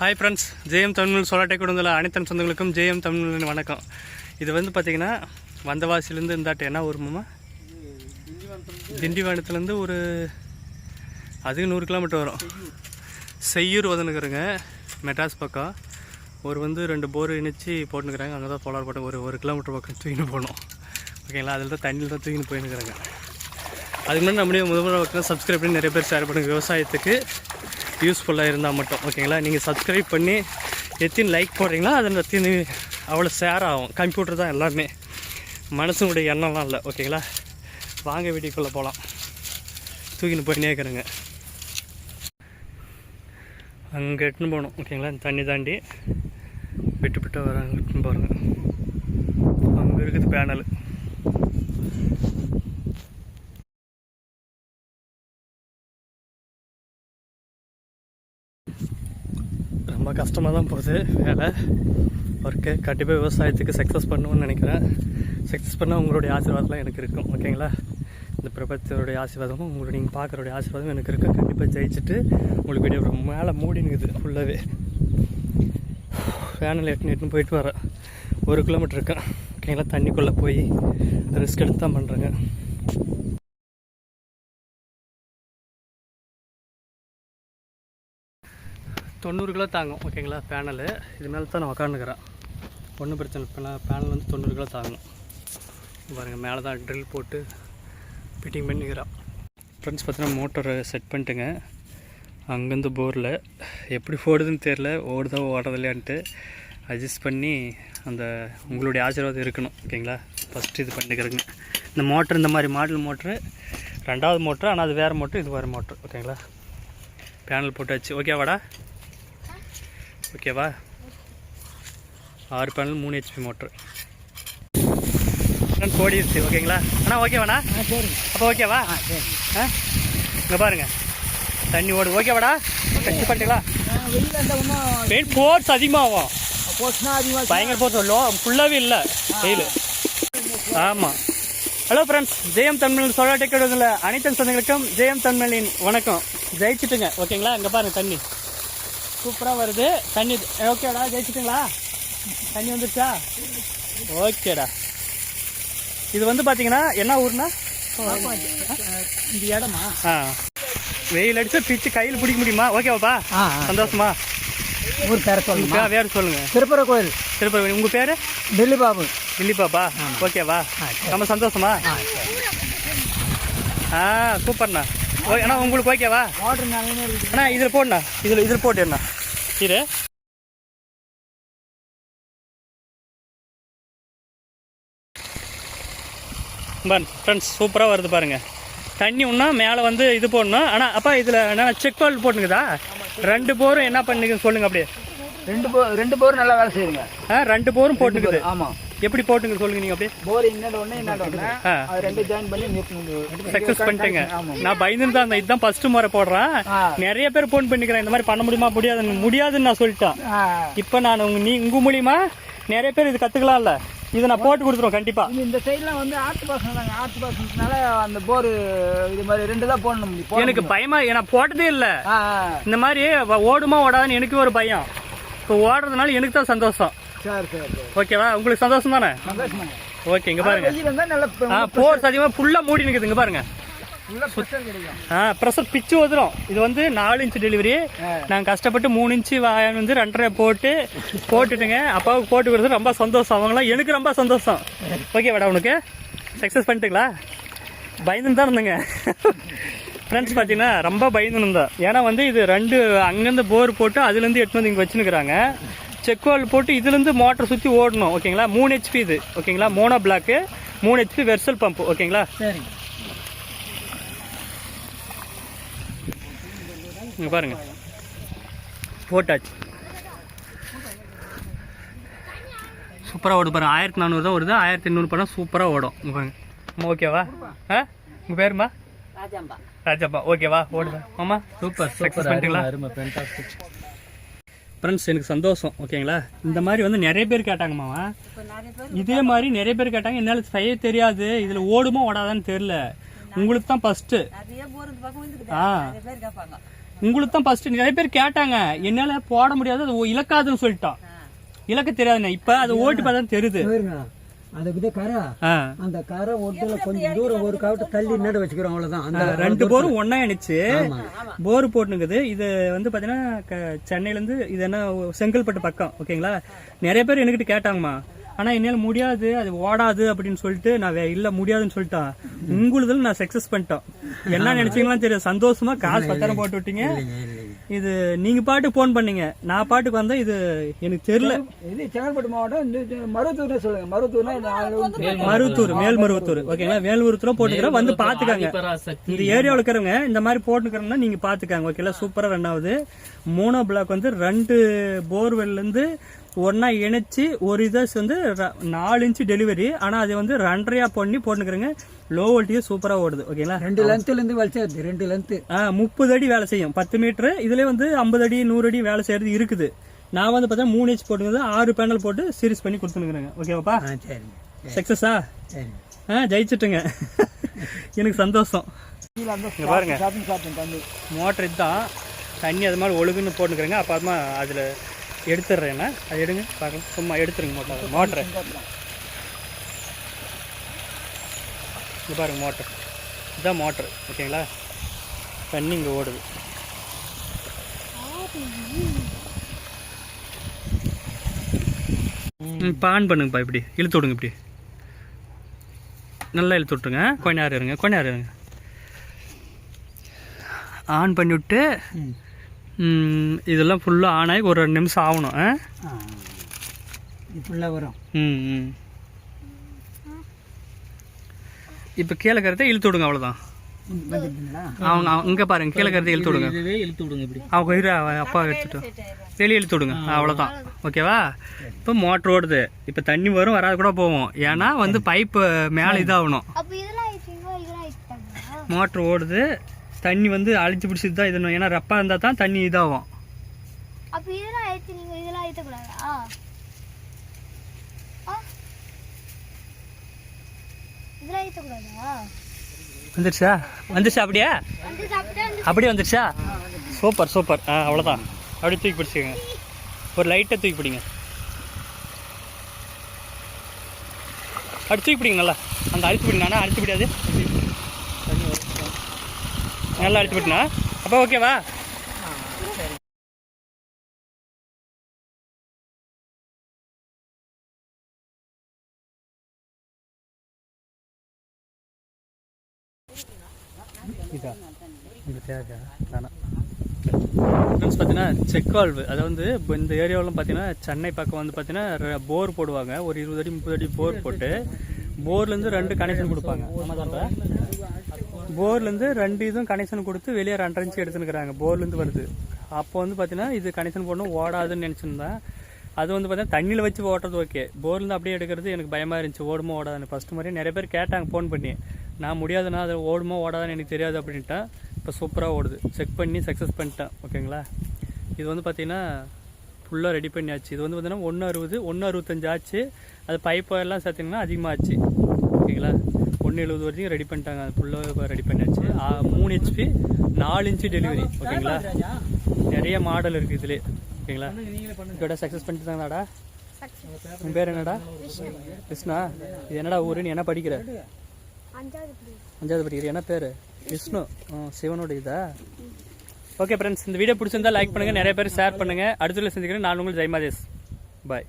Hi friends JM Tamil சோலாட்டை குடும்பத்தில் அனைத்து சொந்தங்களுக்கும் ஜேஎம் தமிழ் வணக்கம் இது வந்து பார்த்தீங்கன்னா வந்தவாசிலேருந்து இந்தாட்டு என்ன ஊருமாமா திண்டிவனத்துலேருந்து ஒரு அதுக்கு நூறு கிலோமீட்டர் வரும். செய்யூர் வதனுக்குறங்க மெட்ராஸ் பக்கம் ஒரு வந்து ரெண்டு போர் இணைச்சி போட்டுனுக்குறாங்க அங்கே தான் போலார் போட்டு ஒரு ஒரு கிலோமீட்டர் பக்கம் தூக்கின்னு போகணும். ஓகேங்களா? அதில் தான் தண்ணியில் தான் தூக்கின்னு போயின்னுக்குறாங்க அதுக்கு முன்னாடி நம்முடைய முதல்வர் பக்கம் சப்ஸ்கிரைப் பண்ணி நிறைய பேர் ஷேர் பண்ணுங்கள் விவசாயத்துக்கு யூஸ்ஃபுல்லாக இருந்தால் மட்டும் ஓகேங்களா நீங்கள் சப்ஸ்கிரைப் பண்ணி எத்தனை லைக் போடுறீங்களோ அதில் எத்தனை அவ்வளோ ஷேர் ஆகும். கம்ப்யூட்டர் தான் எல்லாமே. மனசுனுடைய எண்ணம்லாம் இல்லை ஓகேங்களா வாங்க வீட்டுக்குள்ளே போகலாம் தூக்கின்னு போயினே இருக்கிறேங்க அங்கே எட்டுன்னு போகணும் ஓகேங்களா தண்ணி தாண்டி. விட்டு விட்டு வர அங்கே எட்டுன்னு போகிறேங்க அங்கே இருக்குது பேனல் ரொம்ப கஷ்டமாக தான் போகுது வேலை. ஒர்க்கு கண்டிப்பாக விவசாயத்துக்கு சக்ஸஸ் பண்ணுவோன்னு நினைக்கிறேன். சக்ஸஸ் பண்ணால் உங்களுடைய ஆசீர்வாதம்லாம் எனக்கு இருக்கும் ஓகேங்களா இந்த பிரபஞ்சத்தோடைய ஆசீர்வாதமும் உங்களுடைய நீங்கள் பார்க்குறோடைய ஆசீர்வாதமும் எனக்கு இருக்கும் கண்டிப்பாக ஜெயிச்சுட்டு உங்களுக்கு வீடியோ மேலே மூடி நிற்குது ஃபுல்லாகவே வேனில் எட்டுன்னு எட்டுன்னு போயிட்டு வரேன். ஒரு கிலோமீட்டர் இருக்கேன் ஓகேங்களா தண்ணிக்குள்ளே போய் ரிஸ்க் எடுத்து தான் பண்ணுறேங்க தொண்ணூறு கிலோ தாங்கும் ஓகேங்களா பேனலு. இது மேலே தான் நான் உக்காந்துக்கிறேன். ஒன்றும் பிரச்சனை இல்லை பேனல் வந்து தொண்ணூறு கிலோ தாங்கும். பாருங்கள் மேலே தான் ட்ரில் போட்டு ஃபிட்டிங் பண்ணிக்கிறேன். ஃப்ரெண்ட்ஸ் பார்த்தீங்கன்னா மோட்டரை செட் பண்ணிட்டுங்க. அங்கேருந்து போரில். எப்படி ஓடுதுன்னு தெரில ஓடுதா ஓடுறதில்லையான்ட்டு அட்ஜஸ்ட் பண்ணி அந்த உங்களுடைய ஆசீர்வாதம் இருக்கணும் ஓகேங்களா? ஃபஸ்ட்டு இது பண்ணிக்கிறேங்க இந்த மோட்ரு இந்த மாதிரி மாடல் மோட்ரு ரெண்டாவது மோட்ரு ஆனால் அது வேறு மோட்ரு இது வேறு மோட்ரு ஓகேங்களா? பேனல் போட்டாச்சு. ஓகேவாடா ஓகேவா? ஆறு பேனல் மூணு ஹெச்பி மோட்ரு ஓடிடுச்சு ஓகேங்களா அண்ணா ஓகேவாண்ணா சரி. அப்போ ஓகேவா சரி. ஆ? இங்கே பாருங்க. தண்ணி ஓடு ஓகேவாடா டச் பண்ணிட்டீங்களா வெயில் ஃபோர்ஸ் அதிகமாகும். பயங்கர ஃபோர்ஸ் லோ ஃபுல்லாகவே இல்லை. வெயில் ஆமாம் ஹலோ ஃப்ரெண்ட்ஸ் ஜெயம் தமிழ் சோழா டெக்கடில் அனைத்து சொந்தங்களுக்கும் ஜெயம் தமிழின் வணக்கம். ஜெயிச்சுட்டுங்க ஓகேங்களா இங்கே பாருங்க தண்ணி. சூப்பராக வருது. தண்ணி ஓகேடா ஜெயிச்சுட்டுங்களா? தண்ணி வந்துருச்சா? ஓகேடா. இது வந்து பார்த்தீங்கன்னா என்ன ஊர்னா? இந்த இடமா? ஆ. வெயில் அடிச்சா பிச்சு கையில் பிடிக்க முடியுமா? ஓகேவாப்பா சந்தோஷமா? ஊர் பேர சொல்லுமா? உங்க வேறு சொல்லுங்க. திருப்பர கோயில். திருப்பதி உங்க பேரு? டெல்லி பாபு இல்லிப்பாப்பா ஓகேவா? ரொம்ப சந்தோஷமா? ஆ சூப்பர்ண்ணா. ஓ அண்ணா உங்களுக்கு ஓகேவா? அண்ணா இதில் போடுண்ணா. இதில் இதில் போட்டுண்ணா இரு பாரு ஃப்ரெண்ட்ஸ் சூப்பராக வருது பாருங்க. தண்ணி ஒன்றா மேலே வந்து இது போடணும். ஆனால் அப்பா இதில் என்ன செக் வால் போட்டுங்குதா ரெண்டு போரும் என்ன பண்ணுங்க சொல்லுங்க அப்படியே. ரெண்டு போ ரெண்டு போர் நல்லா வேலை செய்யுங்க. ஆ ரெண்டு போரும் போட்டுக்குது. ஆமாம் எப்படி போட்டுங்க சொல்லுங்க நீங்கள் அப்படியே? போர் இன்னொரு. அது ரெண்டு ஜாயின் பண்ணி சக்ஸஸ் பண்ணிட்டேங்க. நான் பயந்துன்னு தான். இதுதான் ஃபர்ஸ்ட் முறை போடுறேன். நிறைய பேர் ஃபோன் பண்ணிக்கிறேன் இந்த மாதிரி பண்ண முடியுமா முடியாதுன்னு. முடியாதுன்னு நான் சொல்லிட்டேன். இப்போ நான் உங்க நீ உங்க மூலியமா நிறைய பேர் இது கத்துக்கலாம்ல. இதை நான் போட்டு கொடுத்துருவோம் கண்டிப்பா. இந்த சைட்லாம் வந்து ஆற்று பாசனம் தாங்க. ஆற்று பாசனத்தினால அந்த போர் இது மாதிரி ரெண்டு தான் போடணும் போட எனக்கு பயமா நான் போட்டதே இல்ல. இந்த மாதிரி ஓடுமா ஓடாதுன்னு எனக்கு ஒரு பயம். இப்போ ஓடுறதுனால எனக்கு தான் சந்தோஷம். சரி சரி சரி. ஓகேவா உங்களுக்கு சந்தோஷம் தானே? ஓகே இங்க பாருங்க. போர்ஸ் அதிகமாக ஃபுல்லாக மூடி நிற்குது இங்க பாருங்க. ஆ ப்ரெஷர் பிச்சு வந்துடும் இது வந்து நாலு இன்ச் டெலிவரி. நான் கஷ்டப்பட்டு மூணு இன்ச்சு வந்து ரெண்டரை போட்டு போட்டுட்டுங்க. அப்பாவுக்கு போட்டு கொடுத்து ரொம்ப சந்தோஷம். அவங்களாம் எனக்கு ரொம்ப சந்தோஷம். ஓகே மேடம் உனக்கு? சக்ஸஸ் பண்ணிட்டுங்களா? பயந்துன்னு தான் இருந்தேங்க. ஃப்ரெண்ட்ஸ் பார்த்தீங்கன்னா ரொம்ப பயந்துன்னு இருந்தேன் ஏன்னா வந்து இது ரெண்டு அங்கேருந்து போர் போட்டு அதுலேருந்து எட்டு வந்து இங்கே வச்சுருக்குறாங்க செக் வால் போட்டு இதுலேருந்து மோட்டர் சுற்றி ஓடணும் ஓகேங்களா மூணு ஹெச்பி இது ஓகேங்களா மோனோ பிளாக்கு மூணு ஹெச்பி வெர்சல் பம்ப் ஓகேங்களா சரி. இங்கே பாருங்க. போட்டாச்சு. சூப்பராக ஓடும் பாருங்க. ஆயிரத்தி நானூறு தான் வருது ஆயிரத்தி எண்ணூறு பணம் சூப்பராக ஓடும். இங்க பாருங்க. ஓகேவா ஆ? உங்கள் பேருமா ராஜாம்பா. ராஜாப்பா ஓகேவா ஓடுதா. ஆமா சூப்பர் சக்ஸஸ் பண்ணிட்டீங்களா? ஃப்ரெண்ட்ஸ் எனக்கு சந்தோஷம் ஓகேங்களா? இந்த மாதிரி வந்து நிறைய பேர் கேட்டாங்க மாமா இதே மாதிரி நிறைய பேர் கேட்டாங்க என்னால் செய்ய தெரியாது இதில் ஓடுமா ஓடாதான்னு தெரியல. உங்களுக்கு தான் ஃபஸ்ட்டு ஆ. நிறைய பேர் கேட்பாங்க. உங்களுக்கு தான் ஃபர்ஸ்ட் நிறைய பேர் கேட்டாங்க என்னால போட முடியாது அது இலக்காதுன்னு சொல்லிட்டான். இலக்க தெரியாதுண்ணே இப்ப அதை ஓட்டி பார்த்தா தெரியுது. பாருங்க அதுக்கு இது கரை. ஆ. அந்த கரை ஒட்டுல கொஞ்சம் தூரம் ஒரு காவட்டை தள்ளி நட வச்சுக்கிறோம் அவ்வளவுதான். அந்த ரெண்டு போரும் ஒண்ணா இணைச்சு போர் போட்டுனுக்குது இது வந்து பாத்தீங்கன்னா சென்னையில இருந்து இது என்ன செங்கல்பட்டு பக்கம் ஓகேங்களா? நிறைய பேர் என்கிட்ட கேட்டாங்கம்மா. ஆனா என்னால முடியாது அது ஓடாது அப்படின்னு சொல்லிட்டு நான் இல்ல முடியாதுன்னு சொல்லிட்டேன் உங்களுதுல நான் சக்சஸ் பண்ணிட்டோம். என்ன நினைச்சீங்களா தெரியும் சந்தோஷமா காசு பத்தாயிரம் போட்டு விட்டீங்க. இது நீங்க பாட்டுக்கு போன் பண்ணீங்க. நான் பாட்டுக்கு வந்தா இது எனக்கு தெரியல. இது செங்கல்பட்டு மாவட்டம் மருவத்தூர்னே சொல்லுங்க. மருவத்தூர்னா மருவத்தூர் மேல் மருவத்தூர். ஓகேங்களா மேல்மருவத்தூர். போட்டுக்கிறோம் வந்து பாத்துக்காங்க. இந்த ஏரியாவில் இருக்கிறவங்க இந்த மாதிரி போட்டுக்கிறோம்னா நீங்க பாத்துக்காங்க. ஓகேங்களா சூப்பரா ரெண்டாவது. மூணோ பிளாக் வந்து ரெண்டு போர்வெல்ல இருந்து ஒன்னா இணைச்சு ஒரு இதை வந்து ர- நாலு இன்ச்சு டெலிவரி ஆனா அது வந்து ரெண்டரையா பண்ணி போட்டுக்கிறேங்க. லோ வோல்டேஜ் சூப்பரா ஓடுது ஓகேங்களா ரெண்டு லென்த்ல இருந்து வலிச்சாது ரெண்டு லென்த் ஆ முப்பது அடி வேலை செய்யும். பத்து மீட்டர் இதுல வந்து ஐம்பது அடி நூறு அடி வேலை செய்யறது இருக்குது. நான் வந்து பார்த்தா மூணு இன்ச் போட்டுக்கிறது ஆறு பேனல் போட்டு சீரிஸ் பண்ணி கொடுத்துனுக்குறேங்க. ஓகேவாப்பா ஆ சரி. சக்சஸா சரி. ஆ ஜெயிச்சிட்டுங்க. எனக்கு சந்தோஷம். பாருங்க. ஷாப்பிங் ஷாப்பிங் தம்பி மோட்டர் இதுதான் தண்ணி அது மாதிரி ஒழுகுன்னு போட்டுக்கிறேங்க. அப்புறமா அதில் எடுத்துடுறேன்னா அது எடுங்க பார்க்கலாம். சும்மா எடுத்துருங்க மோட்டர். மோட்டரை. இங்கே பாருங்க மோட்டர். இதுதான் மோட்டர் ஓகேங்களா? தண்ணி இங்கே ஓடுது. பான் ஆன் பண்ணுங்கப்பா இப்படி. இழுத்து விடுங்க இப்படி. நல்லா இழுத்து விட்டுருங்க. கொஞ்ச நேரம் இருங்க கொஞ்ச நேரம் இருங்க. ஆன் பண்ணிவிட்டு இதெல்லாம் ஃபுல்லாக ஆன் ஆகி ஒரு ரெண்டு நிமிஷம் ஆகணும் இது ஃபுல்லாக வரும். ம் ம். இப்போ கீழே கருத்தை இழுத்து விடுங்க அவ்வளோதான் அவங்க இங்கே பாருங்க கீழே கருத்தை இழுத்து விடுங்க. இதுவே இழுத்து விடுங்க இப்படி. அவங்க அவ- அப்பா எடுத்துட்டோம் வெளியே இழுத்து விடுங்க அவ்வளோதான் ஓகேவா? இப்போ மோட்ரு ஓடுது. இப்போ தண்ணி வரும் வராது கூட போவோம். ஏன்னா வந்து பைப்பு மேலே இதாகணும். மோட்ரு ஓடுது. தண்ணி வந்து அழிச்சு பிடிச்சிட்டு தான் இது ஏன்னா ரப்பா இருந்தால் தான் தண்ணி இதாகும். அப்ப இதெல்லாம் ஆயிடுச்சு நீங்க இதெல்லாம் ஏத்தக்கூடாதா ஆ? இதெல்லாம் ஏத்தக்கூடாதா வந்துருச்சா? வந்துருச்சா அப்படியே? அப்படியே வந்துருச்சா? Super super. ஆ அவ்வளோதான் அப்படியே தூக்கி பிடிச்சிக்கோங்க. ஒரு லைட்டை தூக்கி பிடிங்க. அப்படி தூக்கி பிடிங்க நல்லா. அங்கே அழுத்தி பிடிங்க. ஆனால் அழுத்தி பிடியாது. நல்லா அடிச்சு விட்டுனா? அப்போ ஓகேவா இதா. வேணாம். ஃப்ரெண்ட்ஸ் பார்த்தீங்கன்னா செக் வால்வு அதை வந்து இப்போ இந்த ஏரியாவிலாம் பார்த்தீங்கன்னா சென்னை பக்கம் வந்து பார்த்தீங்கன்னா போர் போடுவாங்க. ஒரு இருபது அடி முப்பது அடி போர் போட்டு போர்லேருந்து ரெண்டு கனெக்ஷன் கொடுப்பாங்க. போர்லேருந்து ரெண்டு இதுவும் கனெக்ஷன் கொடுத்து வெளியே ரெண்டரை இன்ச்சு எடுத்துனுக்குறாங்க போர்லேருந்து வருது. அப்போ வந்து பார்த்தீங்கன்னா இது கனெக்ஷன் போடணும் ஓடாதுன்னு நினச்சிருந்தேன். அது வந்து பார்த்தீங்கன்னா தண்ணியில் வச்சு ஓட்டுறது ஓகே போர்லேருந்து அப்படியே எடுக்கிறது எனக்கு பயமாக இருந்துச்சு. ஓடுமோ ஓடாதுன்னு. ஃபஸ்ட்டு மாதிரி நிறைய பேர் கேட்டாங்க ஃபோன் பண்ணி. நான் முடியாதுன்னா அது ஓடுமோ ஓடாதுன்னு எனக்கு தெரியாது அப்படின்ட்டேன். இப்போ சூப்பராக ஓடுது. செக் பண்ணி சக்ஸஸ் பண்ணிட்டேன். ஓகேங்களா இது வந்து பார்த்தீங்கன்னா ஃபுல்லாக ரெடி பண்ணியாச்சு. இது வந்து பார்த்தீங்கன்னா ஒன்று அறுபது ஒன்று அறுபத்தஞ்சு ஆச்சு. அது பைப்பு எல்லாம் சேர்த்திங்கன்னா அதிகமாகச்சு ஓகேங்களா? ஒன்று எழுபது வரைக்கும் ரெடி பண்ணிட்டாங்க. அது ஃபுல்லாக ரெடி பண்ணியாச்சு. மூணு ஹெச்பி நாலு இன்ச்சு டெலிவரி ஓகேங்களா? நிறைய மாடல் இருக்குது இதுலேயே. ஓகேங்களா? இதோட சக்ஸஸ் தாங்கடா உன் பேர் என்னடா? கிருஷ்ணா. இது என்னடா ஊரு நீ என்ன படிக்கிற? அஞ்சாவது படிக்கிற. என்ன பேர்? விஷ்ணு. சிவனோட இதா? ஓகே ஃப்ரெண்ட்ஸ் இந்த வீடியோ பிடிச்சிருந்தா லைக் பண்ணுங்கள் நிறைய பேர் ஷேர் பண்ணுங்கள் அடுத்த சந்திக்கிறேன். நான் உங்களுக்கு ஜெய்மாதேஷ் பாய்